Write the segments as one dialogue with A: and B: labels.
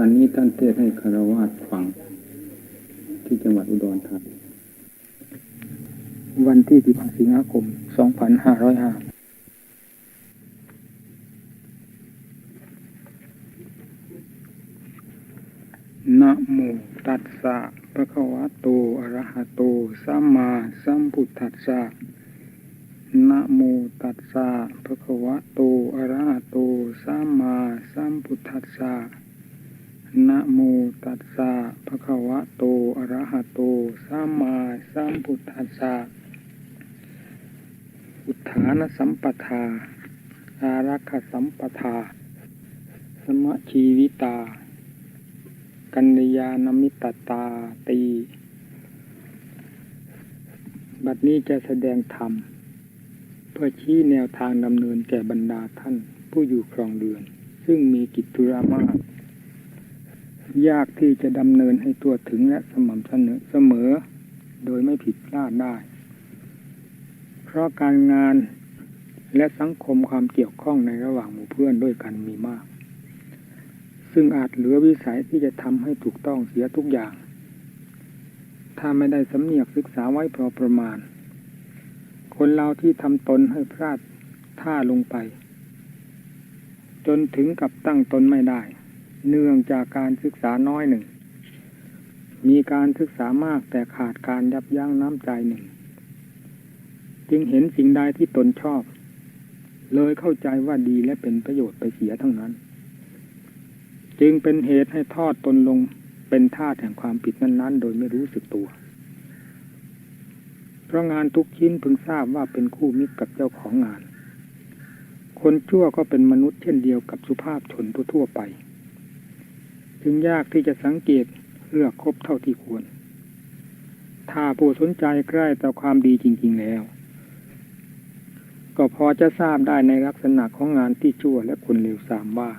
A: การนี้ท่านเทศให้คารวาสฟัง ที่จังหวัดอุดรธานี
B: วันที่15สิงหาคม 2505นะโมตัสสะภะคะวะโต อะระหะโต สัมมาสัมพุทธัสสะนะโมตัสสะภะคะวะโต อะระหะโต สัมมาสัมพุทธัสสะ นะโมตัสสะภะคะวะโต อะระหะโต สัมมาสัมพุทธัสสะ อุทานสัมปทา อารักขสัมปทา สมะชีวิตา กัญญาณมิตตาตี บัดนี้จะแสดงธรรม เพื่อชี้แนวทางดำเนินแก่บรรดาท่านผู้อยู่ครองเรือน ซึ่งมีกิจธุระมาก ยากที่จะดำเนินให้ตัวถึงและสม่ำเสมอเสมอ โดยไม่ผิดพลาดได้ เพราะการงานและสังคมความเกี่ยวข้องในระหว่างหมู่เพื่อนด้วยกันมีมาก ซึ่งอาจเหลือวิสัยที่จะทำให้ถูกต้องเสียทุกอย่าง ถ้าไม่ได้สำเนียกศึกษาไว้พอประมาณ คนเราที่ทำตนให้พลาดท่าลงไป จนถึงกับตั้งตนไม่ได้ เนื่องจากการศึกษาน้อยหนึ่ง มีการศึกษามากแต่ขาดการยับยั้งน้ำใจหนึ่ง จึงเห็นสิ่งใดที่ตนชอบ เลยเข้าใจว่าดีและเป็นประโยชน์ไปเสียทั้งนั้น จึงเป็นเหตุให้ทอดตนลงเป็นท่าแห่งความผิดนั้น ๆ โดยไม่รู้สึกตัว เพราะงานทุกชิ้นพึงทราบว่าเป็นคู่มิตรกับเจ้าของงาน คนชั่วก็เป็นมนุษย์เช่นเดียวกับสุภาพชนทั่วๆไป จึงยากที่จะสังเกตเลือกครบเท่าที่ควร ถ้าผู้สนใจใกล้ต่อความดีจริง ๆแล้ว ก็พอจะทราบได้ในลักษณะของงานที่ชั่วและคนเลวทรามว่า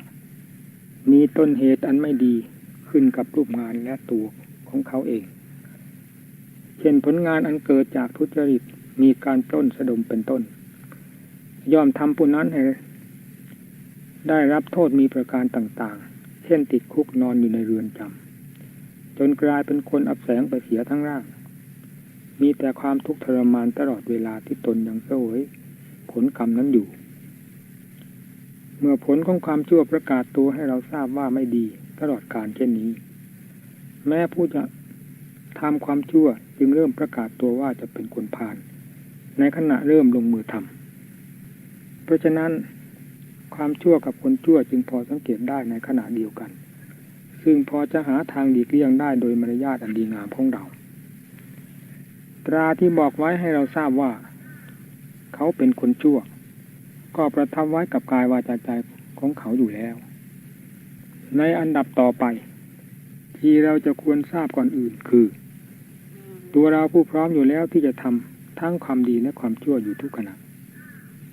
B: มีต้นเหตุอันไม่ดีขึ้นกับรูปงานและตัวของเขาเอง เช่นผลงานอันเกิดจากทุจริตมีการปล้นสะดมเป็นต้น ย่อมทำผู้นั้นให้ได้รับโทษมีประการต่างๆ ช่นติดคุกนอนอยู่ในเรือนจำจนกลายเป็นคนอับแสงไปเสียทั้งร่าง มีแต่ความทุกข์ทรมานตลอดเวลาที่ตนยังเสวยผลกรรมนั้นอยู่ เมื่อผลของความชั่วประกาศตัวให้เราทราบว่าไม่ดีตลอดการเช่นนี้ แม้ผู้จะทำความชั่วจึงเริ่มประกาศตัวว่าจะเป็นคนผ่าน ในขณะเริ่มลงมือทำเพราะฉะนั้น ความชั่วกับคนชั่วจึงพอสังเกตได้ในขณะเดียวกัน ซึ่งพอจะหาทางดีกเลี่ยงได้โดยมารยาทอันดีงามของเรา ตราที่บอกไว้ให้เราทราบว่า เขาเป็นคนชั่ว ก็ประทับไว้กับกายวาจาใจของเขาอยู่แล้ว ในอันดับต่อไป ที่เราจะควรทราบก่อนอื่นคือ ตัวเราผู้พร้อมอยู่แล้วที่จะทำทั้งความดีและความชั่วอยู่ทุกขณะ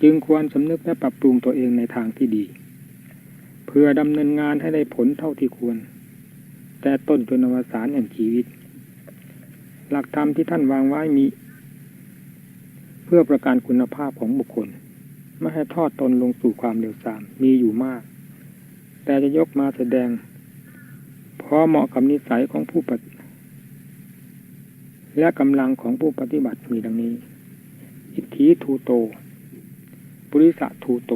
B: จึงควรสำนึกและปรับปรุงตัวเองในทางที่ดี เพื่อดำเนินงานให้ได้ผลเท่าที่ควร แต่ต้นจนอวสานแห่งชีวิต หลักธรรมที่ท่านวางไว้มี เพื่อประกันคุณภาพของบุคคล ไม่ให้ทอดตนลงสู่ความเร็วทรามมีอยู่มาก แต่จะยกมาแสดงพอเหมาะกับนิสัยของผู้ปฏิและกำลังของผู้ปฏิบัติมีดังนี้ อิทธิทูโต ปุริสะทูโต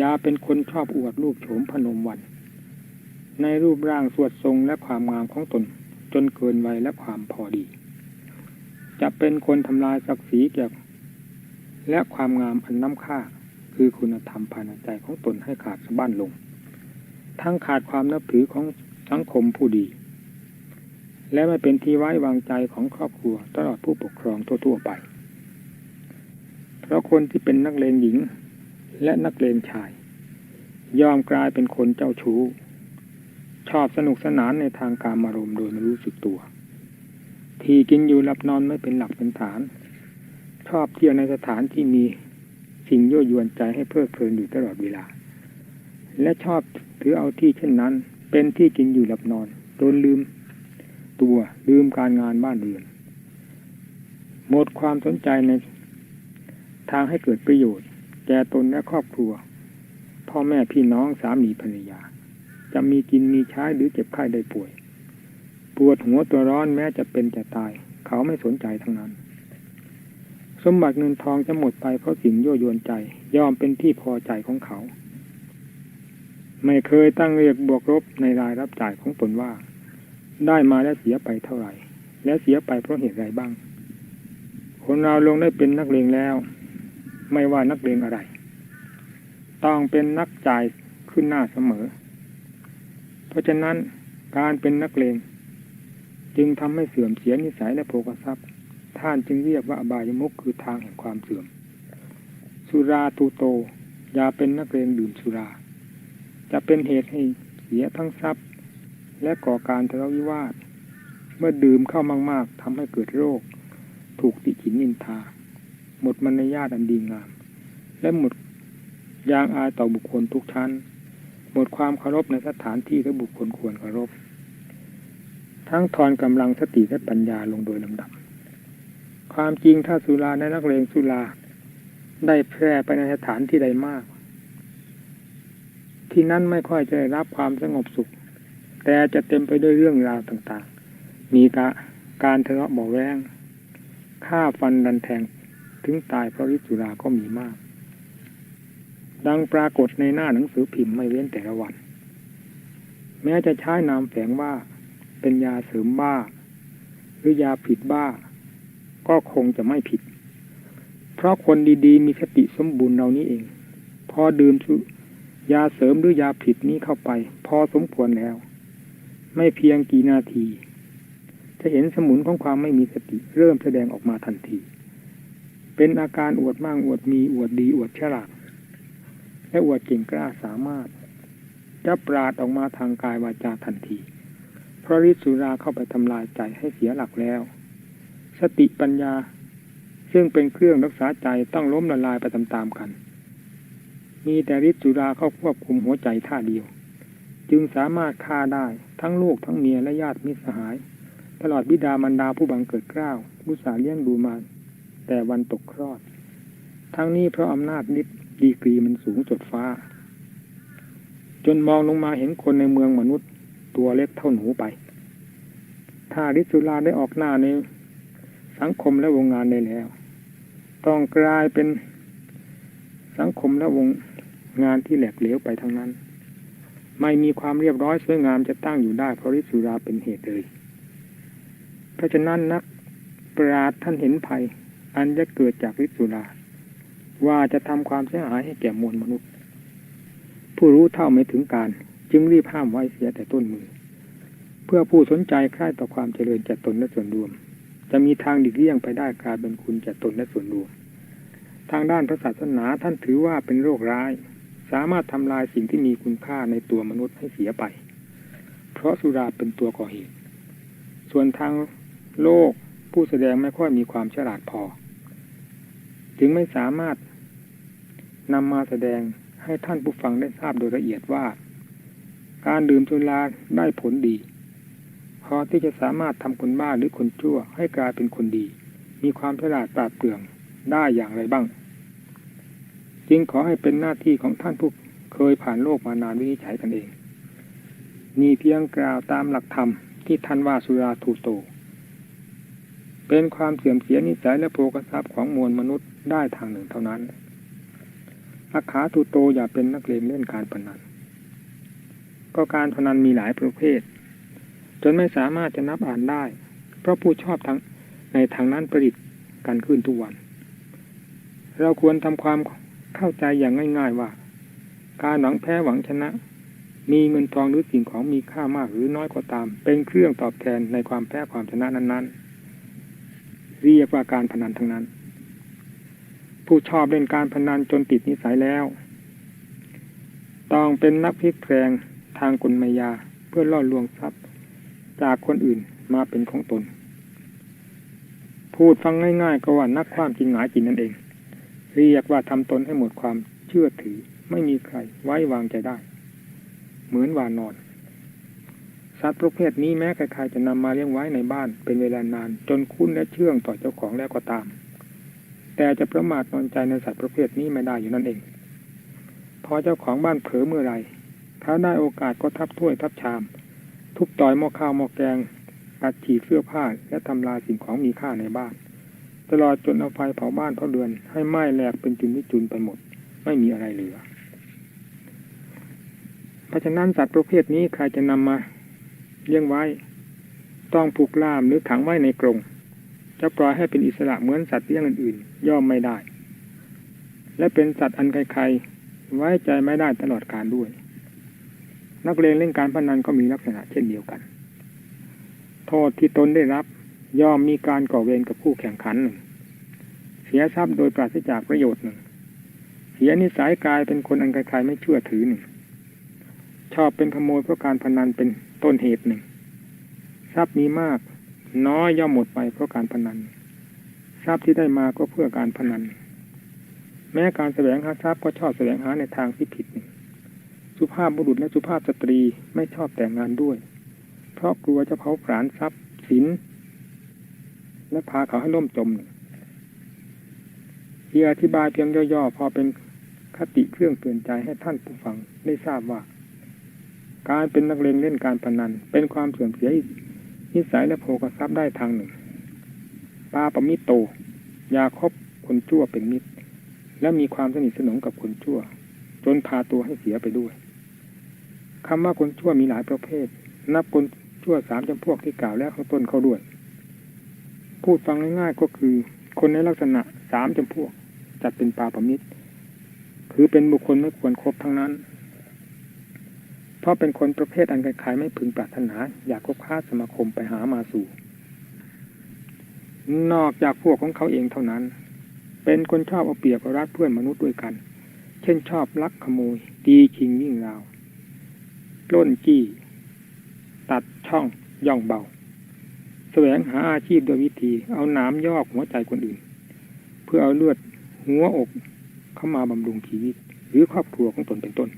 B: ยาเป็นคนชอบอวดรูปโฉมพนมวัน ในรูปร่างสวดทรงและความงามของตน จนเกินวัยและความพอดี จะเป็นคนทำลายศักดิ์ศรีเกี่ยวและความงามอันน้ำค่า คือคุณธรรมภายในใจของตนให้ขาดสะบั้นลง ทั้งขาดความนับถือของสังคมผู้ดี และไม่เป็นที่ไว้วางใจของครอบครัวตลอดผู้ปกครองทั่วๆไป เพราะคนที่เป็นนักเลงหญิงและนักเลงชาย ยอมกลายเป็นคนเจ้าชู้ ชอบสนุกสนานในทางการอารมโดยไม่รู้สึกตัว ที่กินอยู่หลับนอนไม่เป็นหลักเป็นฐาน ชอบเที่ยวในสถานที่มีสิ่งยั่วยวนใจให้เพลิดเพลินอยู่ตลอดเวลา และชอบถือเอาที่เช่นนั้น เป็นที่กินอยู่หลับนอนโดนลืมตัวลืมการงานบ้านเรือนหมดความสนใจใน ทางให้เกิดประโยชน์ แก่ตนและครอบครัว พ่อแม่พี่น้องสามีภรรยา จะมีกินมีใช้หรือเจ็บไข้ได้ป่วย ปวดหัวตัวร้อนแม้จะเป็นจะตาย เขาไม่สนใจทั้งนั้น สมบัติเงินทองจะหมดไปเพราะสิ่งยั่วยวนใจ ยอมเป็นที่พอใจของเขา ไม่เคยตั้งเรียกบวกลบในรายรับจ่ายของตนว่า ได้มาแล้วเสียไปเท่าไหร่ และเสียไปเพราะเหตุไรบ้างคนเราลงได้เป็นนักเลงแล้ว ไม่ว่านักเลงอะไร ต้องเป็นนักจ่ายขึ้นหน้าเสมอ เพราะฉะนั้นการเป็นนักเลงจึงทำให้เสื่อมเสียนิสัยและโภคทรัพย์ ท่านจึงเรียกว่าอบายมุขคือทางแห่งความเสื่อม สุราตูโตอย่าเป็นนักเลงดื่มสุรา จะเป็นเหตุให้เสียทั้งทรัพย์ และก่อการทะเลาะวิวาท เมื่อดื่มเข้ามาก ๆทำให้เกิดโรค ถูกติฉินนินทา หมดมารยาทอันดีงาม และหมดยางอายต่อบุคคลทุกชั้น หมดความเคารพในสถานที่และบุคคลควรเคารพ ทั้งทอนกำลังสติและปัญญาลงโดยลำดับ ความจริงถ้าสุราในนักเลงสุราได้แพร่ไปในสถานที่ใดมาก ที่นั่นไม่ค่อยจะได้รับความสงบสุข แต่จะเต็มไปด้วยเรื่องราวต่างๆ มีการทะเลาะเบาแวงฆ่าฟันดันแทง ถึงตายเพราะฤทธิ์สุราก็มีมาก ดังปรากฏในหน้าหนังสือพิมพ์ไม่เว้นแต่ละวัน แม้จะใช้นามแฝงว่าเป็นยาเสริมบ้า หรือยาผิดบ้า ก็คงจะไม่ผิด เพราะคนดีๆ มีสติสมบูรณ์เรานี้เอง พอดื่มยาเสริมหรือยาผิดนี้เข้าไป พอสมควรแล้ว ไม่เพียงกี่นาที จะเห็นสมุนของความไม่มีสติเริ่มแสดงออกมาทันที เป็นอาการอวดมั่งอวดมีอวดดีอวดฉลาดและอวดเก่งกล้าสามารถ จะปราดออกมาทางกายวาจาทันที เพราะฤทธิสุราเข้าไปทำลายใจให้เสียหลักแล้ว สติปัญญา ซึ่งเป็นเครื่องรักษาใจต้องล้มละลายไปตามๆกัน มีแต่ฤทธิสุราเข้าควบคุมหัวใจท่าเดียว จึงสามารถฆ่าได้ทั้งลูกทั้งเมียและญาติมิตรสหาย ตลอดบิดามารดาผู้บังเกิดเกล้าวผู้สาเลี้ยงดูมา แต่วันตกคลอด ทั้งนี้เพราะอำนาจนิดดีกรีมันสูงจดฟ้า จนมองลงมาเห็นคนในเมืองมนุษย์ ตัวเล็กเท่าหนูไป ถ้าฤทธิสุราได้ออกหน้าในสังคมและวงงานได้แล้ว ต้องกลายเป็นสังคมและวงงานที่แหลกเหลวไปทั้งนั้น ไม่มีความเรียบร้อยสวยงามจะตั้งอยู่ได้เพราะฤทธิสุราเป็นเหตุเลย เพราะฉะนั้นนักปราดท่านเห็นภัย อันจะเกิดจากฤทธิสุรา ว่าจะทำความเสียหายให้แก่มวลมนุษย์ ผู้รู้เท่าไม่ถึงการ จึงรีบห้ามไว้เสียแต่ต้นมือ เพื่อผู้สนใจใคร่ต่อความเจริญแก่ตนและส่วนรวม จะมีทางดิกเลี่ยงไปได้กลายเป็นคุณแก่ตนและส่วนรวม ทางด้านพระศาสนาท่านถือว่าเป็นโรคร้าย สามารถทำลายสิ่งที่มีคุณค่าในตัวมนุษย์ให้เสียไป เพราะสุราเป็นตัวก่อเหตุ ส่วนทางโลกผู้แสดงไม่ค่อยมีความฉลาดพอ จึงไม่สามารถนำมาแสดงให้ท่านผู้ฟังได้ทราบโดยละเอียดว่า การดื่มสุราได้ผลดี พอที่จะสามารถทำคนบ้าหรือคนชั่วให้กลายเป็นคนดี มีความฉลาดปราดเปรื่อง ได้อย่างไรบ้าง จึงขอให้เป็นหน้าที่ของท่านผู้เคยผ่านโลกมานานวินิจฉัยกันเอง มีเพียงกล่าวตามหลักธรรมที่ท่านว่าสุราทูโต เป็นความเสื่อมเสียนิสัยและโภคทรัพย์ของมวลมนุษย์ได้ทางหนึ่งเท่านั้นอาขาทูโตอย่าเป็นนักเลงเล่นการพนัน ก็การพนันมีหลายประเภท จนไม่สามารถจะนับอ่านได้ เพราะผู้ชอบทางในทางนั้นประดิษฐ์กันขึ้นทุกวัน เราควรทำความเข้าใจอย่างง่าย ๆว่า การหวังแพ้หวังชนะ มีเงินทองหรือสิ่งของมีค่ามากหรือน้อยก็ตาม เป็นเครื่องตอบแทนในความแพ้ความชนะนั้นๆ เรียกว่าการพนันทั้งนั้น ผู้ชอบเล่นการพนันจนติดนิสัยแล้ว ต้องเป็นนักพลิกแพลงทางกลมายาเพื่อล่อลวงทรัพย์ จากคนอื่นมาเป็นของตน พูดฟังง่ายๆก็ว่านักความจริงหงายจริงนั่นเอง เรียกว่าทำตนให้หมดความเชื่อถือไม่มีใครไว้วางใจได้ เหมือนวานอน สัตว์ประเภทนี้แม้ใครๆจะนำมาเลี้ยงไว้ในบ้านเป็นเวลานาน จนคุ้นและเชื่องต่อเจ้าของแล้วก็ตาม แต่จะประมาทนอนใจในสัตว์ประเภทนี้ไม่ได้อยู่นั่นเอง พอเจ้าของบ้านเผลอเมื่อไรใเขาได้โอกาสก็ทับถ้วยทับชาม ทุบต่อยหม้อข้าวหม้อแกงอัดฉีดเสื้อผ้าและทำลายสิ่งของมีค่าในบ้าน ตลอดจนเอาไฟเผาบ้านเผาเรือน ให้ไหม้แหลกเป็นจุนวิจุนไปหมด ไม่มีอะไรเหลือ เพราะฉะนั้นสัตว์ประเภทนี้ใครจะนำมา เลี้ยงไว้ ต้องผูกล่ามหรือขังไว้ในกรงจะปล่อยให้เป็นอิสระเหมือนสัตว์เลี้ยงอื่นๆ ย่อมไม่ได้ และเป็นสัตว์อันใครๆไว้ใจไม่ได้ตลอดการด้วย นักเรียนเล่นการพนันก็มีลักษณะเช่นเดียวกัน โทษที่ตนได้รับย่อมมีการก่อเวรกับผู้แข่งขันหนึ่ง เสียทรัพย์โดยปราศจากประโยชน์หนึ่ง เสียนิสัยกายเป็นคนอันใครๆไม่เชื่อถือหนึ่ง ชอบเป็นขโมยเพราะการพนันเป็น ต้นเหตุหนึ่ง ทรัพย์มีมากน้อยย่อมหมดไปเพราะการพนัน ทรัพย์ที่ได้มาก็เพื่อการพนัน แม้การแสวงหาทรัพย์ก็ชอบแสวงหาในทางที่ผิด สุภาพบุรุษและสุภาพสตรีไม่ชอบแต่งงานด้วย เพราะกลัวจะเผาผลาญทรัพย์สิน และพาเขาให้ล่มจมเพียอธิบายเพียงย่อๆพอเป็นคติเครื่องเตือนใจให้ท่านผู้ฟังได้ทราบว่า การเป็นนักเลงเล่นการพนัน เป็นความเสื่อมเสียนิสัยและโภคทรัพย์ได้ทางหนึ่งปาปมิตโต ยาคบคนชั่วเป็นมิตร และมีความสนิทสนมกับคนชั่ว จนพาตัวให้เสียไปด้วยคำว่าคนชั่วมีหลายประเภท นับคนชั่วสามจำพวกที่กล่าวแล้วข้างต้นเข้าด้วย พูดฟังง่ายๆก็คือ คนในลักษณะสามจำพวกจัดเป็นปาปมิตร คือเป็นบุคคลไม่ควรครบทั้งนั้น ราะเป็นคนประเภทอันใครๆไม่พึงปรารถนา อยากคบค้าสมาคมไปหามาสู่ นอกจากพวกของเขาเองเท่านั้น เป็นคนชอบเอาเปรียบเอารัดเพื่อนมนุษย์ด้วยกัน เช่นชอบลักขโมยตีชิงวิ่งราวล้นจี้ ตัดช่องย่องเบา แสวงหาอาชีพโดยวิธี เอาน้ำยอกหัวใจคนอื่น เพื่อเอาเลือดหัวอกเข้ามาบำรุงชีวิต หรือครอบครัวของตนเป็นต้น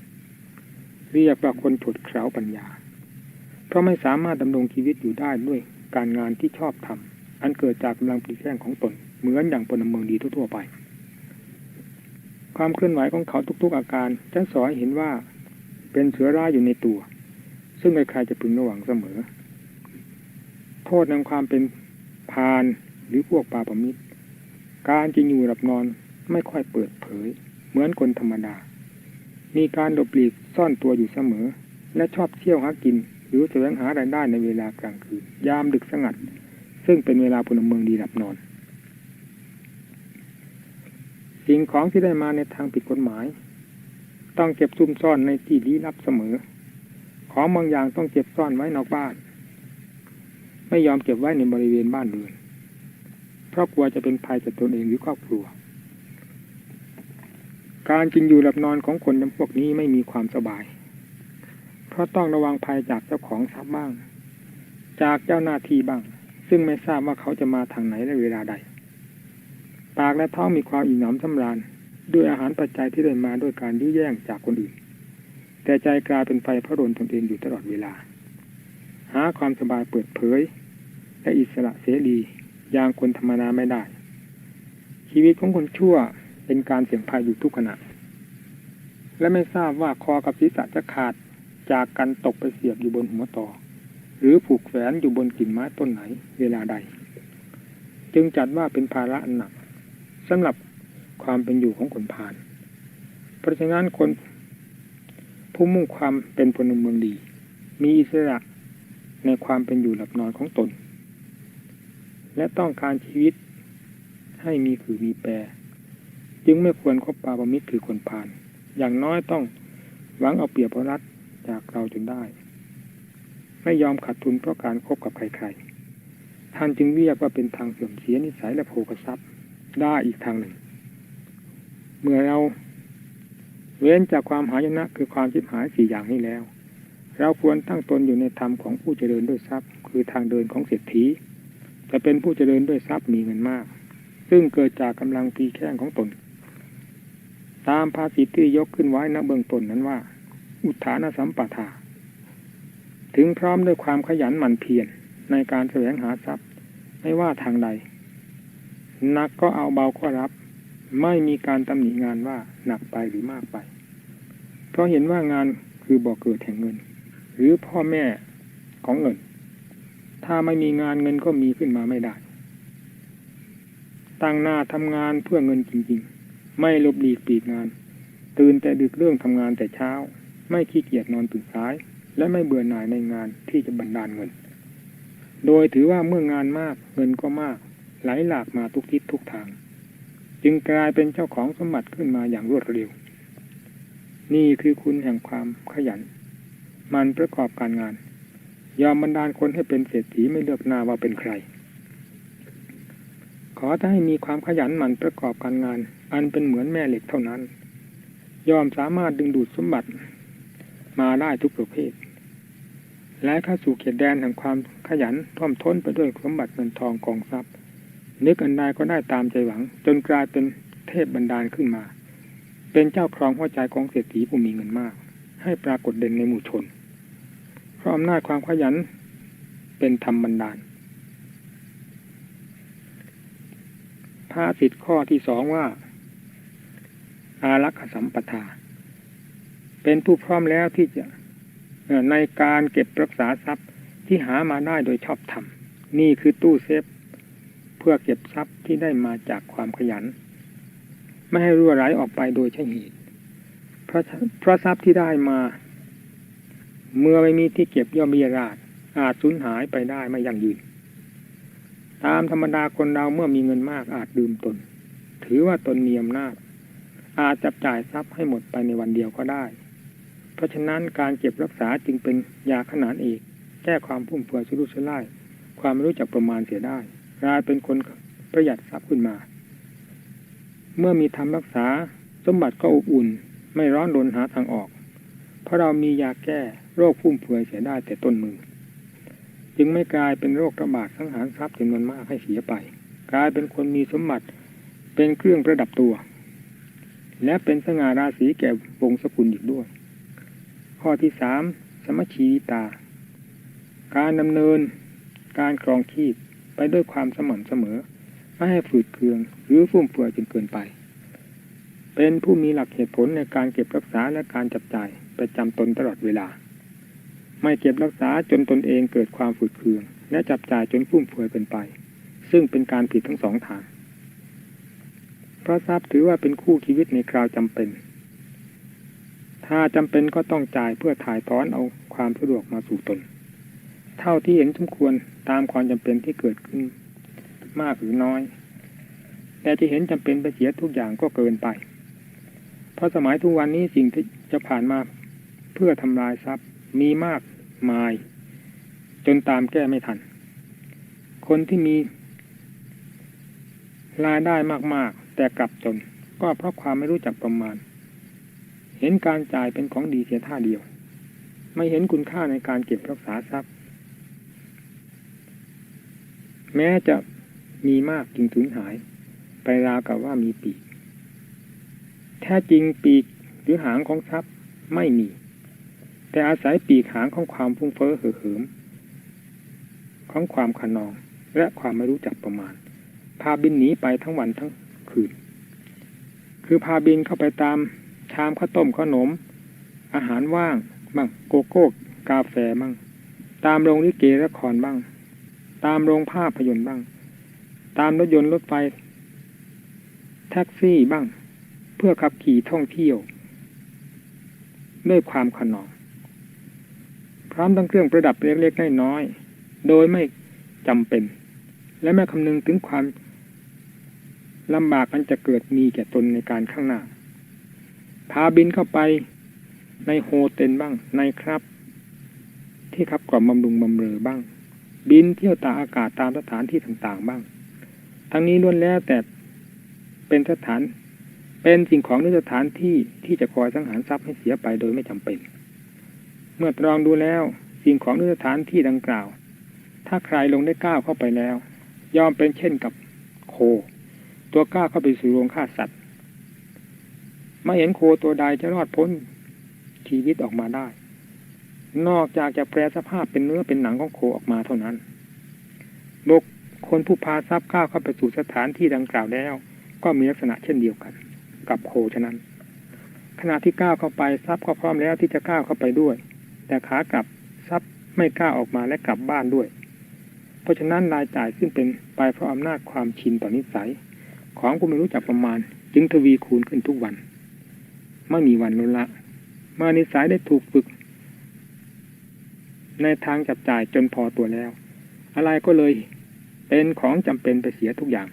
B: เรียกว่าคนถดเคร้าปัญญา เพราะไม่สามารถดำรงชีวิตอยู่ได้ด้วยการงานที่ชอบทำอันเกิดจากกำลังปีแข้งของตน เหมือนอย่างพลเมืองดีทั่วๆไป ความเคลื่อนไหวของเขาทุกๆอาการจะสอนเห็นว่าเป็นเสือร้ายอยู่ในตัว ซึ่งใครๆจะพึงระวังเสมอ โทษในความเป็นพานหรือพวกปาปมิตร การจะอยู่หลับนอนไม่ค่อยเปิดเผย เหมือนคนธรรมดา มีการหลบหลีกซ่อนตัวอยู่เสมอ และชอบเที่ยวหากิน หรือแสวงหารายได้ในเวลากลางคืนยามดึกสงัด ซึ่งเป็นเวลาพลเมืองดีหลับนอน สิ่งของที่ได้มาในทางผิดกฎหมาย ต้องเก็บซุ่มซ่อนในที่ลี้ลับเสมอ ของบางอย่างต้องเก็บซ่อนไว้นอกบ้าน ไม่ยอมเก็บไว้ในบริเวณบ้านเรือนเพราะกลัวจะเป็นภัยกับตนเองหรือครอบครัว การกินอยู่หลับนอนของคนจำพวกนี้ไม่มีความสบาย เพราะต้องระวังภัยจากเจ้าของทรัพย์บ้าง จากเจ้าหน้าที่บ้าง ซึ่งไม่ทราบว่าเขาจะมาทางไหนและเวลาใด ปากและท้องมีความอิ่มหนำสำราญ ด้วยอาหารปัจจัยที่ได้มาด้วยการยื้อแย่งจากคนอื่น แต่ใจกลายเป็นไฟพระรนตนเองอยู่ตลอดเวลา หาความสบายเปิดเผย และอิสระเสรีอย่างคนธรรมดาไม่ได้ ชีวิตของคนชั่ว เป็นการเสี่ยงภัยอยู่ทุกขณะ และไม่ทราบว่าคอกับศีรษะจะขาดจากกันตกไปเสียบอยู่บนหัวต่อ หรือผูกแขวนอยู่บนกิ่งไม้ต้นไหนเวลาใด จึงจัดว่าเป็นภาระอันหนักสำหรับความเป็นอยู่ของคนพาลเพราะฉะนั้นคนผู้มุ่งความเป็นพลเมืองดี มีอิสระในความเป็นอยู่หลับนอนของตน และต้องการชีวิตให้มีคือมีแปร จึงไม่ควรคบปาประมิตรคือคนพาลอย่างน้อยต้องหวังเอาเปรียบเอารัดจากเราจนได้ ไม่ยอมขาดทุนเพราะการครบกับใครๆท่านจึงเรียกว่าเป็นทางเสื่อมเสียนิสัยและโภคทรัพย์ได้อีกทางหนึ่ง เมื่อเราเว้นจากความหายนะคือความชิบหายสี่อย่างนี้แล้ว เราควรตั้งตนอยู่ในธรรมของผู้เจริญด้วยทรัพย์ คือทางเดินของเศรษฐีจะเป็นผู้เจริญด้วยทรัพย์มีเงินมาก ซึ่งเกิดจากกำลังปีแข้งของตน ตามภาษิตที่ยกขึ้นไว้ณเบื้องต้นนั้นว่า อุทานสัมปทา ถึงพร้อมด้วยความขยันหมั่นเพียรในการแสวงหาทรัพย์ ไม่ว่าทางใดหนักก็เอาเบาก็รับ ไม่มีการตำหนิงานว่าหนักไปหรือมากไป เพราะเห็นว่างานคือคือบ่อเกิดแห่งเงิน หรือพ่อแม่ของเงิน ถ้าไม่มีงานเงินก็มีขึ้นมาไม่ได้ ตั้งหน้าทำงานเพื่อเงินจริงๆ ไม่ลบหลีกปีกงาน ตื่นแต่ดึกเรื่องทำงานแต่เช้า ไม่ขี้เกียจนอนตื่นสาย และไม่เบื่อหน่ายในงานที่จะบันดาลเงิน โดยถือว่าเมื่องานมากเงินก็มาก ไหลหลากมาทุกทิศทุกทาง จึงกลายเป็นเจ้าของสมบัติขึ้นมาอย่างรวดเร็ว นี่คือคุณแห่งความขยัน มันประกอบการงาน ยอมบันดาลคนให้เป็นเศรษฐีไม่เลือกหน้าว่าเป็นใครขอถ้าให้มีความขยันหมันประกอบการงาน อันเป็นเหมือนแม่เหล็กเท่านั้น ยอมสามารถดึงดูดสมบัติมาได้ทุกประเภท และเข้าสู่เขตแดนแห่งความขยันท่วมท้นไปด้วยสมบัติเงินทองกองทรัพย์นึกอันใดก็ได้ตามใจหวัง จนกลายเป็นเทพบันดาลขึ้นมา เป็นเจ้าครองหัวใจของเศรษฐีผู้มีเงินมาก ให้ปรากฏเด่นในหมู่ชนเพราะอำนาจความขยันเป็นธรรมบันดาลภาสิทธิข้อที่สองว่า อารักขสัมปทา เป็นผู้พร้อมแล้วที่จะในการเก็บรักษาทรัพย์ที่หามาได้โดยชอบธรรมนี่คือตู้เซฟ เพื่อเก็บทรัพย์ที่ได้มาจากความขยัน ไม่ให้รั่วไหลออกไปโดยใช่เหตุเพราะเพราะทรัพย์ที่ได้มา เมื่อไม่มีที่เก็บย่อมมีราดอาจสูญหายไปได้ไม่ยั่งยืน ตามธรรมดาคนเราเมื่อมีเงินมากอาจดื่มตน ถือว่าตนมีอำนาจ อาจจับจ่ายทรัพย์ให้หมดไปในวันเดียวก็ได้ เพราะฉะนั้นการเก็บรักษาจึงเป็นยาขนานเอก แก้ความพุ่มเฟือยสุรุ่ยสุร่ายความไม่รู้จักประมาณเสียได้กลายเป็นคนประหยัดทรัพย์ขึ้นมา เมื่อมีทำรักษาสมบัติก็อบอุ่น ไม่ร้อนรนหาทางออก เพราะเรามียาแก้โรคพุ่มเฟือยเสียได้แต่ต้นมือ จึงไม่กลายเป็นโรคระบาดสังหารทรัพย์จำนวนมากให้เสียไป กลายเป็นคนมีสมบัติเป็นเครื่องประดับตัว และเป็นสง่าราศีแก่วงสกุลอีกด้วย ข้อที่สามสมชีวิตา การดำเนินการครองชีพไปด้วยความสม่ำเสมอ ไม่ให้ฝืดเคืองหรือฟุ่มเฟือยจนเกินไป เป็นผู้มีหลักเหตุผลในการเก็บรักษาและการจับจ่ายประจำตนตลอดเวลา ไม่เก็บรักษาจนตนเองเกิดความฝืดเคือง และจับจ่ายจนฟุ่มเฟือยเป็นไป ซึ่งเป็นการผิดทั้งสองทาง เพราะทรัพย์ถือว่าเป็นคู่ชีวิตในคราวจำเป็น ถ้าจำเป็นก็ต้องจ่ายเพื่อถ่ายถอนเอาความสะดวกมาสู่ตน เท่าที่เห็นสมควรตามความจำเป็นที่เกิดขึ้น มากหรือน้อย แต่จะเห็นจำเป็นไปเสียทุกอย่างก็เกินไป เพราะสมัยทุกวันนี้สิ่งที่จะผ่านมาเพื่อทำลายทรัพย์มีมากมาย จนตามแก้ไม่ทัน คนที่มีรายได้มาก แต่กลับจนก็เพราะความไม่รู้จักประมาณ เห็นการจ่ายเป็นของดีเสียท่าเดียว ไม่เห็นคุณค่าในการเก็บรักษาทรัพย์ แม้จะมีมากจึงสูญหาย ไปราวกับว่ามีปีก แท้จริงปีกหรือหางของทรัพย์ไม่มี แต่อาศัยปีกหางของความฟุ้งเฟ้อเห่อเหิมของความขนองและความไม่รู้จักประมาณ พาบินหนีไปทั้งวันทั้ง คืน คือพาบินเข้าไปตามชามข้าวต้มขนม อาหารว่างบ้างโกโก้กาแฟบ้างตามโรงลิเกละครบ้าง ตามโรงภาพยนตร์บ้าง ตามรถยนต์รถไฟ แท็กซี่บ้าง เพื่อขับขี่ท่องเที่ยว ด้วยความขนองพร้อมทั้งเครื่องประดับเล็กๆน้อยๆโดยไม่จำเป็น และไม่คำนึงถึงความ ลำบากมันจะเกิดมีแก่ตนในการข้างหน้า พาบินเข้าไปในโฮเทลบ้างในครับ ที่ขับกล่อมบำรุงบำเรอบ้าง บินเที่ยวตาอากาศตามสถานที่ต่างๆบ้าง ทั้งนี้ล้วนแล้วแต่เป็นสถาน เป็นสิ่งของหรือสถานที่ที่จะคอยสังหารทรัพย์ให้เสียไปโดยไม่จำเป็น เมื่อตรองดูแล้วสิ่งของหรือสถานที่ดังกล่าว ถ้าใครลงได้ก้าวเข้าไปแล้ว ยอมเป็นเช่นกับโค ตัวก้าวเข้าไปสู่โรงฆ่าสัตว์ไม่เห็นโคตัวใดจะรอดพ้นชีวิตออกมาได้ นอกจากจะแปลสภาพเป็นเนื้อเป็นหนังของโคออกมาเท่านั้นบุคคลผู้พาทรัพย์ก้าวเข้าไปสู่สถานที่ดังกล่าวแล้ว ก็มีลักษณะเช่นเดียวกัน กับโคฉะนั้น ขณะที่ก้าวเข้าไปทรัพย์ก็พร้อมแล้วที่จะก้าวเข้าไปด้วย แต่ขากลับทรัพย์ไม่กล้าออกมาและกลับบ้านด้วย เพราะฉะนั้นรายจ่ายซึ่งเป็นไปเพราะอำนาจความชินต่อนิสัย ของผู้ไม่รู้จักประมาณ จึงทวีคูณขึ้นทุกวัน ไม่มีวันลดละมื่อนิสัยได้ถูกฝึก ในทางจับจ่ายจนพอตัวแล้ว อะไรก็เลยเป็นของจำเป็นไปเสียทุกอย่าง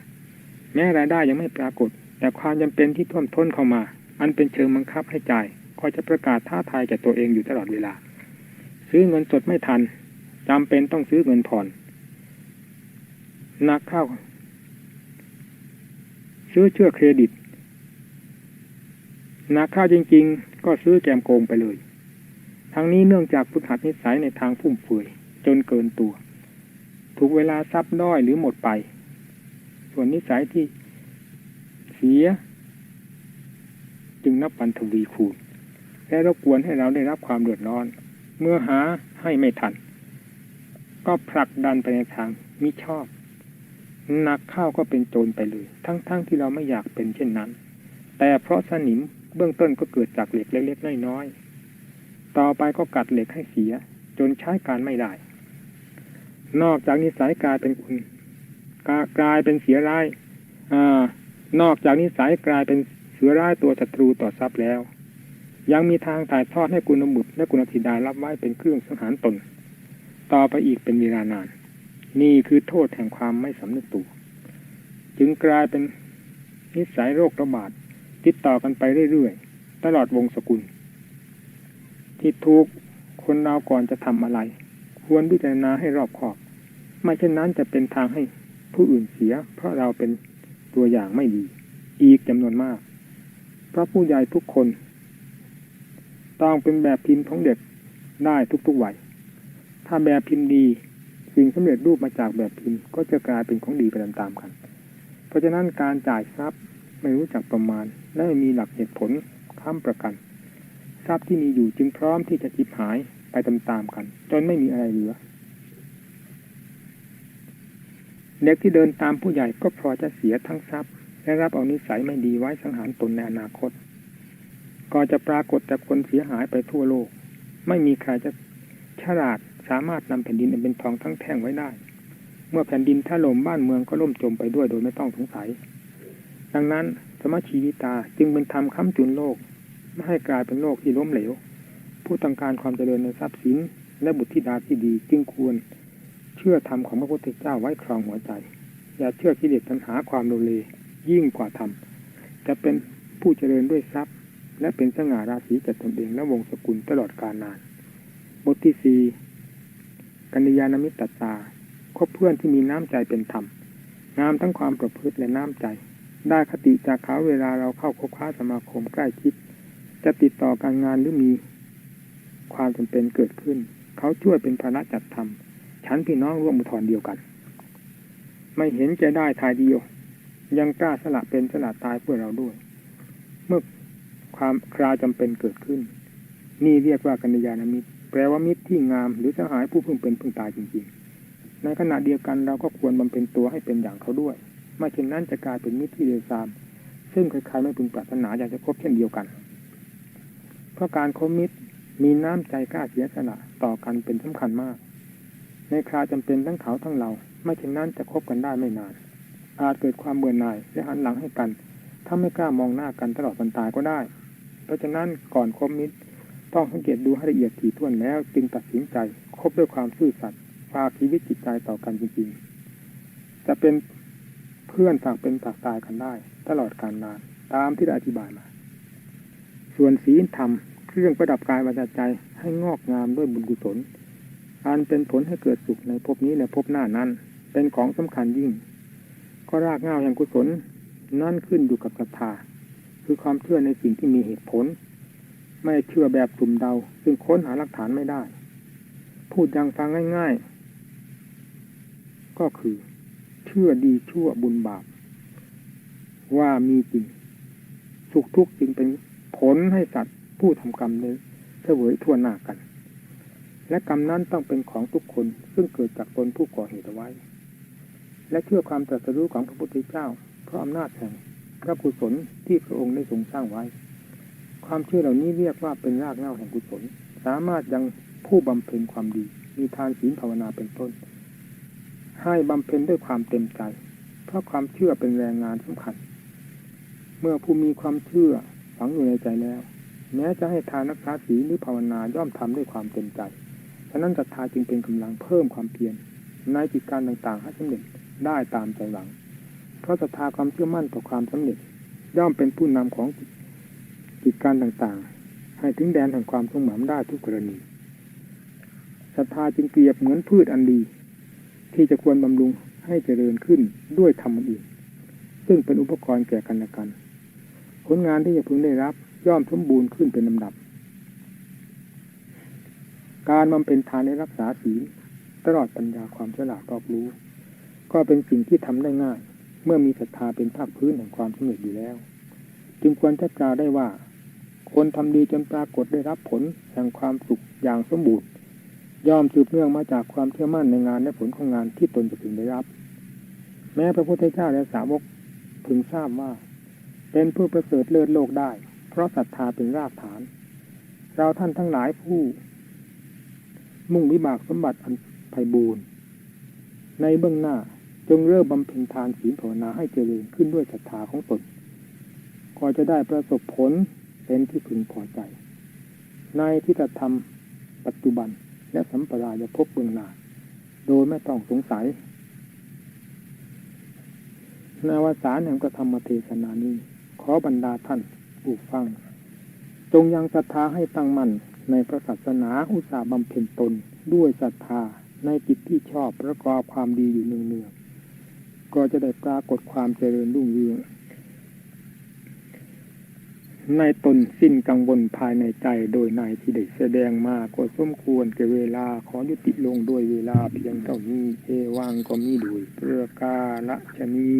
B: แม้รายได้ยังไม่ปรากฏ แต่ความจำเป็นที่ท่วมท้นเข้ามา อันเป็นเชิงบังคับให้จ่ายก็จะประกาศท้าทายแก่ตัวเองอยู่ตลอดเวลา ซื้อเงินสดไม่ทันจำเป็นต้องซื้อเงินผ่อนหนักเข้า ซื้อเชื่อเครดิตนักเข้าจริง ๆ ก็ซื้อแกมโกงไปเลย ทั้งนี้เนื่องจากฝึกหัดนิสัยในทางฟุ่มเฟือยจนเกินตัว ถูกเวลาซับด้อยหรือหมดไป ส่วนนิสัยที่เสีย จึงนับวันทวีคูณและรบกวนให้เราได้รับความเดือดร้อน เมื่อหาให้ไม่ทัน ก็ผลักดันไปในทางมิชอบ หนักเข้าก็เป็นโจรไปเลย ทั้งๆทที่เราไม่อยากเป็นเช่นนั้น แต่เพราะสนิมเบื้องต้นก็เกิดจากเหล็กเล็กๆน้อยๆต่อไปก็กัดเหล็กให้เสีย จนใช้การไม่ได้ นอกจากนิสัยกลายเป็นคุณกากลายเป็นเสียร้ายอนอกจากนิสัยกลายเป็นเสือร้ายตัวศัตรูต่อทรัพย์แล้ว ยังมีทางถ่ายทอดให้กุณบุตรและกุณธิดารับไว้เป็นเครื่องสังหารตน ต่อไปอีกเป็นเวลานาน นี่คือโทษแห่งความไม่สำนึกตัว จึงกลายเป็นนิสัยโรคระบาดติดต่อกันไปเรื่อยๆ ตลอดวงศกุล ที่ทุกคนเราก่อนจะทำอะไร ควรพิจารณาให้รอบคอบ ไม่เช่นนั้นจะเป็นทางให้ผู้อื่นเสีย เพราะเราเป็นตัวอย่างไม่ดี อีกจำนวนมาก เพราะผู้ใหญ่ทุกคน ต้องเป็นแบบพิมพ์ของเด็กได้ทุกๆวัยถ้าแบบพิมพ์ดี สิ่งสำเร็จรูปมาจากแบบพิมพ์ ก็จะกลายเป็นของดีไปตามๆกัน เพราะฉะนั้นการจ่ายทรัพย์ไม่รู้จักประมาณ และไม่มีหลักเหตุผลค้ำประกัน ทรัพย์ที่มีอยู่จึงพร้อมที่จะจิบหายไปตามๆกัน จนไม่มีอะไรเหลือเด็กที่เดินตามผู้ใหญ่ก็พอจะเสียทั้งทรัพย์และรับเอานิสัยไม่ดีไว้สังหารตนในอนาคต ก็จะปรากฏแต่คนเสียหายไปทั่วโลก ไม่มีใครจะฉลาด สามารถนำแผ่นดินอันเป็นทองทั้งแท่งไว้ได้ เมื่อแผ่นดินถล่มบ้านเมืองก็ล่มจมไปด้วยโดยไม่ต้องสงสัย ดังนั้นสมชีวิตาจึงเป็นธรรมค้ำจุนโลก ไม่ให้กลายเป็นโลกที่ล้มเหลว ผู้ต้องการความเจริญในทรัพย์สิน และบุตรธิดาที่ดีจึงควร เชื่อธรรมของพระพุทธเจ้าไว้ครองหัวใจ อย่าเชื่อกิเลสตัณหาความโลเลยิ่งกว่าธรรมจะเป็นผู้เจริญด้วยทรัพย์ และเป็นสง่าราศีแก่ตนเองและวงศกุลตลอดกาลนานบทที่สี่ กัญญาณมิตรตาคบเพื่อนที่มีน้ำใจเป็นธรรมงามทั้งความประพฤติและน้ำใจ ได้คติจากเขาเวลาเราเข้าคบค้าสมาคมใกล้ชิด จะติดต่อการงานหรือมี ความจำเป็นเกิดขึ้น เขาช่วยเป็นภาระจัดทำฉันพี่น้องร่วมมุทรเดียวกัน ไม่เห็นจะได้ทายเดียว ยังกล้าสละเป็นสละตายเพื่อเราด้วย เมื่อความคราจำเป็นเกิดขึ้น นี่เรียกว่ากัญญาณมิตร แปลว่ามิตรที่งาม หรือสหายผู้เพิ่งเป็นเพิ่งตายจริงๆ ในขณะเดียวกันเราก็ควรบำเพ็ญตัวให้เป็นอย่างเขาด้วย ไม่เช่นนั้นจะกลายเป็นมิตรที่เลวทราม ซึ่งใครๆไม่พึงปรารถนาอยากจะคบเช่นเดียวกัน เพราะการคบมิตรมีน้ำใจกล้าเสียสละต่อกันเป็นสำคัญมาก ในคราจำเป็นทั้งเขาทั้งเรา ไม่เช่นนั้นจะคบกันได้ไม่นาน อาจเกิดความเบื่อหน่ายและหันหลังให้กัน ถ้าไม่กล้ามองหน้ากันตลอดวันตายก็ได้ เพราะฉะนั้นก่อนคบมิตร ต้องสังเกตดูให้ละเอียดถี่ถ้วนแล้ว จึงตัดสินใจคบด้วยความซื่อสัตย์ฝากชีวิตจิตใจต่อกันจริงๆ จะเป็นเพื่อนฝากเป็นฝากตายกันได้ ตลอดการนานตามที่ได้อธิบายมา ส่วนศีลธรรมเครื่องประดับกายวาจาใจให้งอกงามด้วยบุญกุศลอันเป็นผลให้เกิดสุขในภพนี้และภพหน้านั้น เป็นของสำคัญยิ่ง ก็รากเง้าแห่งกุศลนั่นขึ้นอยู่กับศรัทธาคือความเชื่อในสิ่งที่มีเหตุผล ไม่เชื่อแบบสุ่มเดา ซึ่งค้นหาหลักฐานไม่ได้ พูดอย่างฟังง่าย ๆ ก็คือ เชื่อดีชั่วบุญบาป ว่ามีจริง สุขทุกข์จึงเป็นผลให้สัตว์ผู้ทำกรรมนี้เสวยทั่วหน้ากัน และกรรมนั้นต้องเป็นของทุกคนซึ่งเกิดจากตนผู้ก่อเหตุไว้ และเชื่อความตรัสรู้ของพระพุทธเจ้าเพราะอำนาจแห่งพระกุศลที่พระองค์ได้ทรงสร้างไว้ ความเชื่อเหล่านี้เรียกว่าเป็นรากเหง้าแห่งกุศล สามารถยังผู้บำเพ็ญความดี มีทานศีลภาวนาเป็นต้น ให้บำเพ็ญด้วยความเต็มใจ เพราะความเชื่อเป็นแรงงานสำคัญ เมื่อผู้มีความเชื่อฝังอยู่ในใจแล้ว แม้จะให้ทานรักษาศีลหรือภาวนาย่อมทำด้วยความเต็มใจ ฉะนั้นศรัทธาจึงเป็นกำลังเพิ่มความเพียรในกิจการต่างๆให้สำเร็จได้ตามใจหวัง เพราะศรัทธาความเชื่อมั่นต่อความสำเร็จย่อมเป็นผู้นำของ กิจการต่างๆ ให้ถึงแดนแห่งความสงหมามได้ทุกกรณีศรัทธาจึงเปรียบเหมือนพืชอันดี ที่จะควรบำรุงให้เจริญขึ้นด้วยธรรมอันอื่นซึ่งเป็นอุปกรณ์แก่กันและกัน ผลงานที่จะพึงได้รับย่อมสมบูรณ์ขึ้นเป็นลำดับ การบำเพ็ญทานในรักษาศีลตลอดปัญญาความฉลาดรอบรู้ ก็เป็นสิ่งที่ทำได้ง่าย เมื่อมีศรัทธาเป็นภาคพื้นแห่งความสำเร็จอยู่แล้ว จึงควรจะกล่าวได้ว่า คนทำดีจนปรากฏได้รับผลแห่งความสุขอย่างสมบูรณ์ย่อมสืบเนื่องมาจากความเชื่อมั่นในงานและผลของงานที่ตนจะพึงได้รับ แม้พระพุทธเจ้าและสาวกพึงทราบว่า เป็นผู้ประเสริฐเลิศโลกได้ เพราะศรัทธาเป็นรากฐาน เราท่านทั้งหลายผู้ มุ่งวิบากสมบัติอันไพบูรณ์ในเบื้องหน้าจงเริ่มบำเพ็ญทานศีลภาวนาให้เจริญขึ้นด้วยศรัทธาของตนก็จะได้ประสบผล เป็นที่พึงพอใจ ในที่จะทำปัจจุบันและสัมปรายภพเบื้องหน้าโดยไม่ต้องสงสัยนอวสารแห่งกระธรรมเทศนานี้ ขอบรรดาท่านผู้ฟัง จงยังศรัทธาให้ตั้งมั่นในพระศาสนาอุตสาบำเพ็ญตนด้วยศรัทธาในจิตที่ชอบประกอบความดีอยู่เนืองๆก็จะได้ปรากฏความเจริญรุ่งเรือง ในตนสิ้นกังวลภายในใจโดยในที่ได้แสดงมาก็สมควรแก่เวลาขอยุติลงด้วยเวลาเพียงเท่านี้เอวังก็มีด้วยเพื่อกาละชนี